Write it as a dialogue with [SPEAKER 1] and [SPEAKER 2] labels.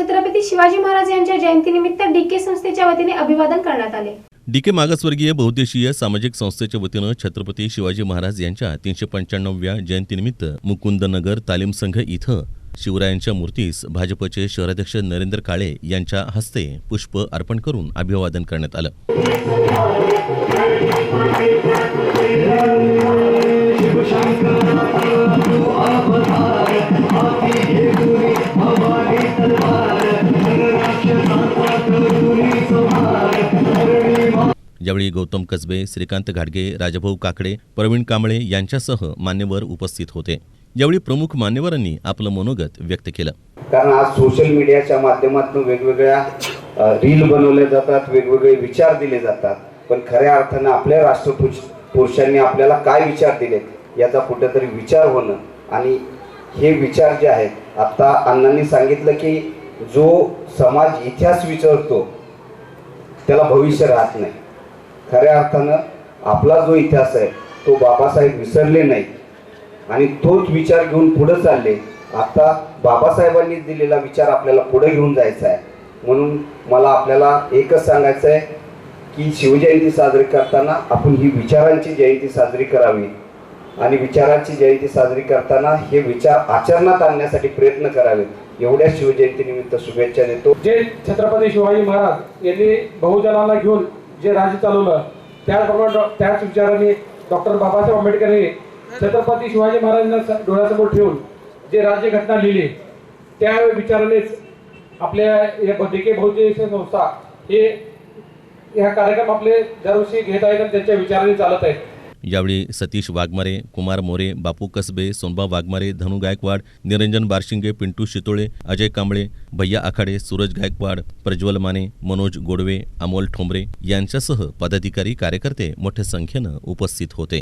[SPEAKER 1] छत्रपती शिवाजी महाराज यांच्या जयंतीनिमित्त डीके संस्थेच्या वतीने अभिवादन करण्यात आले.
[SPEAKER 2] डी के मागासवर्गीय बहुद्देशीय सामाजिक संस्थेच्या वतीनं छत्रपती शिवाजी महाराज यांच्या तीनशे पंच्याण्णवव्या जयंतीनिमित्त मुकुंदनगर तालीम संघ इथं शिवरायांच्या मूर्तीस भाजपचे शहराध्यक्ष नरेंद्र काळे यांच्या हस्ते पुष्प अर्पण करून अभिवादन करण्यात आलं. यावेळी गौतम कसबे श्रीकांत घाडगे राजभाऊ काकडे प्रवीण कांबळे यांच्यासह मान्यवर उपस्थित होते. यावेळी प्रमुख मान्यवरांनी आपलं मनोगत व्यक्त केलं.
[SPEAKER 3] कारण आज सोशल मीडियाच्या माध्यमातून वेगवेगळ्या रील बनवल्या जातात वेगवेगळे विचार दिले जातात. पण खऱ्या अर्थानं आपल्या राष्ट्रपुरुष पुरुषांनी आपल्याला काय विचार दिलेत याचा कुठेतरी विचार होणं आणि हे विचार जे आहेत आता अण्णांनी सांगितलं की जो समाज इतिहास विचारतो त्याला भविष्य राहत नाही. खऱ्या अर्थानं आपला जो इतिहास आहे तो बाबासाहेब विसरले नाही आणि तोच विचार घेऊन पुढे चालले. आता बाबासाहेबांनी दिलेला विचार आपल्याला पुढे घेऊन जायचा आहे. म्हणून मला आपल्याला एकच सांगायचं आहे की शिवजयंती साजरी करताना आपण ही विचारांची जयंती साजरी करावी. आणि विचारांची जयंती साजरी करताना हे विचार आचरणात आणण्यासाठी प्रयत्न करावेत. एवढ्या शिवजयंतीनिमित्त शुभेच्छा देतो.
[SPEAKER 4] जे छत्रपती शिवाजी महाराज यांनी बहुजनाला घेऊन जे राज्य चालवलं त्याचप्रमाणे त्याच विचाराने डॉक्टर बाबासाहेब आंबेडकरांनी छत्रपती शिवाजी महाराजांना डोळ्यासमोर ठेवून जे राज्यघटना लिहिली त्या विचारानेच आपल्या या डीके बहुजन संस्था हे ह्या कार्यक्रम आपले दरवर्षी घेत आहेत आणि त्यांच्या विचाराने चालत आहेत.
[SPEAKER 2] यावेळी सतीश वाघमारे कुमार मोरे बापू कसबे सोनबा वाघमारे धनु गायकवाड निरंजन बारशिंगे पिंटू शितोळे अजय कांबळे भैया आखाडे सूरज गायकवाड प्रज्वल माने मनोज गोडवे अमोल ठोंबरे यांच्यासह पदाधिकारी कार्यकर्ते मोठ्या संख्येनं उपस्थित होते.